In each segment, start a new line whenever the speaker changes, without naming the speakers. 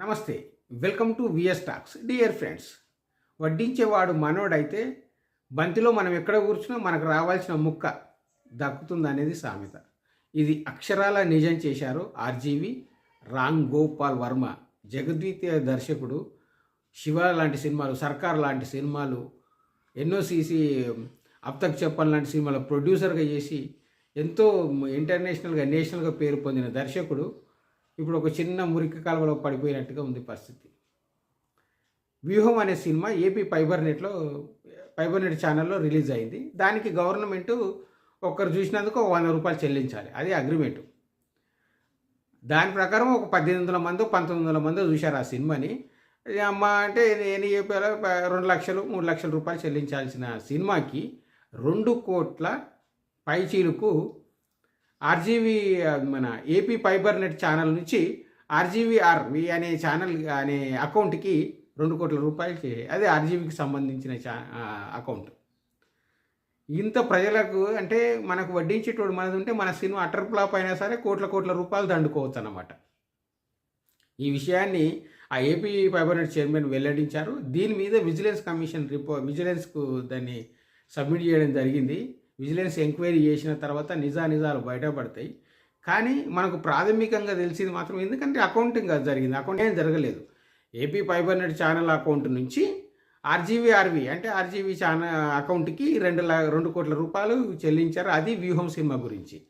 నమస్తే welcome to VS talks. Dear friends వడ్డించేవాడు మనోడైతే బంతిలో మనం ఎక్కడ కూర్చున్నా? మనకు రావాల్సిన ముక్క దక్కుతుంది అనేది సామెత. ఇది అక్షరాల నిజం చేశారు ఆర్జీవి రామ్ గోపాల్ వర్మ. జగద్వితీయ దర్శకుడు శివ లాంటి సినిమాలు సర్కార్ లాంటి సినిమాలు ఎన్నో సీసీ అప్తక్ చెప్పన్ లాంటి సినిమాల ప్రొడ్యూసర్గా చేసి ఎంతో ఇంటర్నేషనల్గా నేషనల్గా పేరు పొందిన దర్శకుడు. ఇప్పుడు ఒక చిన్న మురికి కాలువలో పడిపోయినట్టుగా ఉంది పరిస్థితి. వ్యూహం అనే సినిమా ఏపీ ఫైబర్ నెట్లో ఫైబర్ నెట్ ఛానల్లో రిలీజ్ అయింది. దానికి గవర్నమెంట్ ఒకరు చూసినందుకు ఒక వంద రూపాయలు చెల్లించాలి. అది అగ్రిమెంటు. దాని ప్రకారం ఒక పద్దెనిమిది వందల మంది పంతొమ్మిది వందల మంది చూశారు ఆ సినిమాని. అమ్మ అంటే నేను ఏపీలో రెండు లక్షలు మూడు లక్షల రూపాయలు చెల్లించాల్సిన సినిమాకి రెండు కోట్ల పైచీలకు ఆర్జీవి మన ఏపీ ఫైబర్ నెట్ ఛానల్ నుంచి ఆర్జీవీఆర్ వి అనే ఛానల్ అనే అకౌంట్కి రెండు కోట్ల రూపాయలు అదే ఆర్జీవికి ఆర్జీవీకి సంబంధించిన చా అకౌంట్. ఇంత ప్రజలకు అంటే మనకు వడ్డించేటోడు మనది ఉంటే మన సినిమా అటర్ ఫ్లాప్ అయినా సరే కోట్ల కోట్ల రూపాయలు దండుకోవచ్చు అన్నమాట ఈ విషయాన్ని ఆ ఏపీ ఫైబర్ నెట్ చైర్మన్ వెల్లడించారు. దీని మీద విజిలెన్స్ కమిషన్ రిపో విజిలెన్స్కు దాన్ని సబ్మిట్ చేయడం జరిగింది. విజిలెన్స్ ఎంక్వైరీ చేసిన తర్వాత నిజా నిజాలు బయటపడతాయి. కానీ మనకు ప్రాథమికంగా తెలిసింది మాత్రం ఎందుకంటే అకౌంటింగ్ అది జరిగింది. అకౌంట్ ఏం జరగలేదు. AP fiber net channel account నుంచి ఆర్జీవీఆర్వి అంటే ఆర్జీవీ ఛానల్ అకౌంట్కి రెండు రెండు కోట్ల రూపాయలు చెల్లించారు. అది వ్యూహం సినిమా గురించి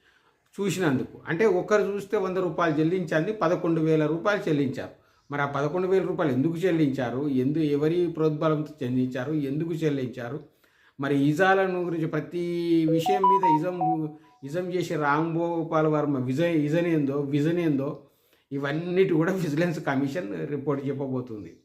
చూసినందుకు. అంటే ఒక్కరు చూస్తే వంద రూపాయలు చెల్లించింది పదకొండు వేల రూపాయలు చెల్లించారు. మరి ఆ పదకొండు వేల రూపాయలు ఎందుకు చెల్లించారు? ఎందు ఎవరి ప్రోద్బలంతో చెల్లించారు ఎందుకు చెల్లించారు? మరి ఇజాలను గురించి ప్రతి విషయం మీద ఇజం ఇజం చేసే రామ్ గోపాల్ వర్మ విజయ్ ఇజన్ ఏందో విజన్ ఏందో ఇవన్నిటి కూడా విజిలెన్స్ కమిషన్ రిపోర్ట్ చెప్పబోతుంది.